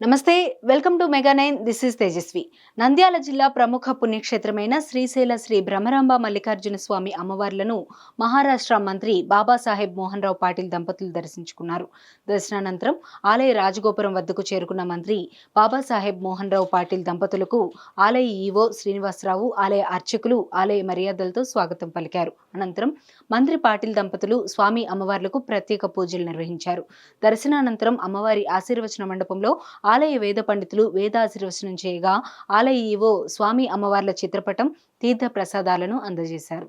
నమస్తే welcome to Mega nine this is Tejaswi. Nandyal జిల్లా ప్రముఖ పుణ్యక్షేత్రమైన శ్రీశైల శ్రీ భ్రమరాంబ మల్లికార్జున స్వామి అమ్మవార్లను మహారాష్ట్ర మంత్రి బాబాసాహెబ్ మోహన్ రావు పాటిల్ దంపతులు దర్శించుకున్నారు. దర్శనానంతరం ఆలయ రాజగోపురం వద్దకు చేరుకున్న మంత్రి బాబాసాహెబ్ మోహన్ రావు పాటిల్ దంపతులకు ఆలయ ఈవో శ్రీనివాసరావు ఆలయ అర్చకులు ఆలయ మర్యాదలతో స్వాగతం పలికారు. అనంతరం మంత్రి పాటిల్ దంపతులు స్వామి అమ్మవార్లకు ప్రత్యేక పూజలు నిర్వహించారు. దర్శనానంతరం అమ్మవారి ఆశీర్వచన మండపంలో ఆలయ వేద పండితులు వేదాశీర్వచనం చేయగా ఆలయ ఈవో స్వామి అమ్మవార్ల చిత్రపటం తీర్థ ప్రసాదాలను అందజేశారు.